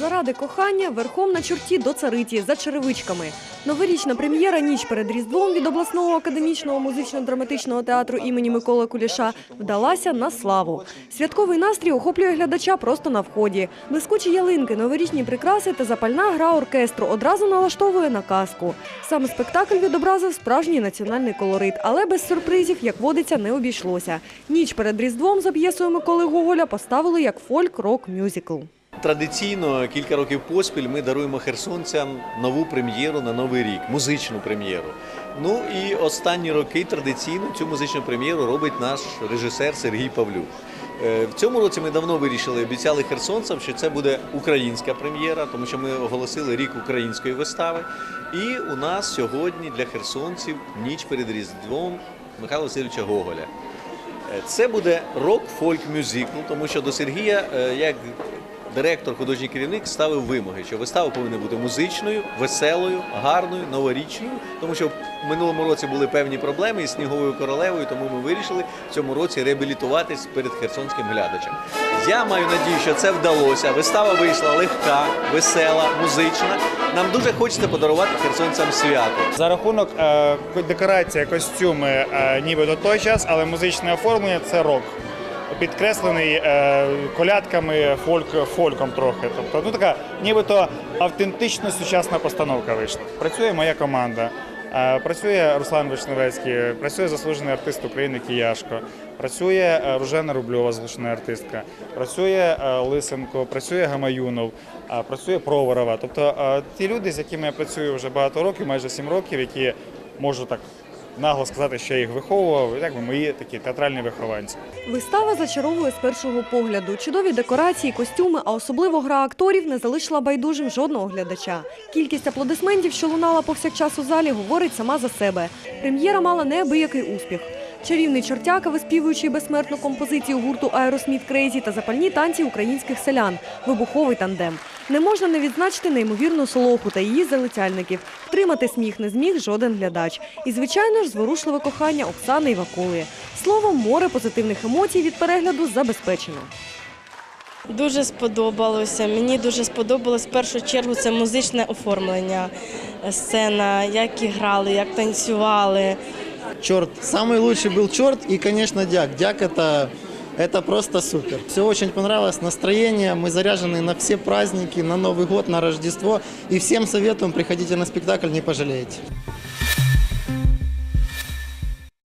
Заради кохання верхом на чорті до цариті за черевичками. Новорічна прем'єра ніч перед Різдвом від обласного академічного музично-драматичного театру імені Миколи Куліша вдалася на славу. Святковий настрій охоплює глядача просто на вході. Блискучі ялинки, новорічні прикраси та запальна гра оркестру одразу налаштовує на казку. Сам спектакль відобразив справжній національний колорит, але без сюрпризів, як водиться, не обійшлося. Ніч перед Різдвом за п'єсою Миколи Гоголя поставили як фольк-рок-мюзикл. Традиційно кілька років поспіль ми даруємо херсонцям нову прем'єру на новий рік, музичну прем'єру. Ну і останні роки традиційно цю музичну прем'єру робить наш режисер Сергій Павлюк. Е, В цьому році ми давно вирішили, обіцяли херсонцям, що це буде українська прем'єра, тому що ми оголосили рік української вистави. І у нас сьогодні для херсонців ніч перед Різдвом Михайла Васильовича Гоголя. Е, Це буде рок-фольк-мюзикл, тому що до Сергія, е, як директор, художній керівник, ставив вимоги, що вистава повинна бути музичною, веселою, гарною, новорічною, тому що в минулому році були певні проблеми із сніговою королевою, тому ми вирішили в цьому році реабілітуватись перед херсонським глядачем. Я маю надію, що це вдалося. Вистава вийшла легка, весела, музична. Нам дуже хочеться подарувати херсонцям свято. За рахунок е, декорація, костюми, е, ніби до той час, але музичне оформлення це рок. Підкреслений е, колядками, фольк, фольком трохи. Тобто, ну така нібито автентично сучасна постановка вийшла. Працює моя команда. Е, Працює Руслан Вишневецький, працює заслужений артист України Кияшко, працює е, Ружена Рубльова, заслужена артистка, працює Лисенко, працює Гамаюнов, працює Проворова. Тобто ті люди, з якими я працюю вже багато років, майже сім років, які можу так нагло сказати, що я їх виховував, якби мої такі театральні вихованці. Вистава зачаровує з першого погляду. Чудові декорації, костюми, а особливо гра акторів не залишила байдужим жодного глядача. Кількість аплодисментів, що лунала повсякчас у залі, говорить сама за себе. Прем'єра мала неабиякий успіх. Чарівний чортяка, виспівуючий безсмертну композицію гурту Аеросміт Крейзі та запальні танці українських селян. Вибуховий тандем. Не можна не відзначити неймовірну солоху та її залицяльників. Втримати сміх не зміг жоден глядач. І, звичайно ж, зворушливе кохання Оксани Івакулої. Словом, море позитивних емоцій від перегляду забезпечено. Дуже сподобалося. Мені дуже сподобалось в першу чергу це музичне оформлення, сцена, як і грали, як танцювали. черт. Самый лучший был черт и, конечно, дяк. Дяк это, это просто супер. Все очень понравилось, настроение, мы заряжены на все праздники, на Новый год, на Рождество. И всем советуем, приходите на спектакль, не пожалеете.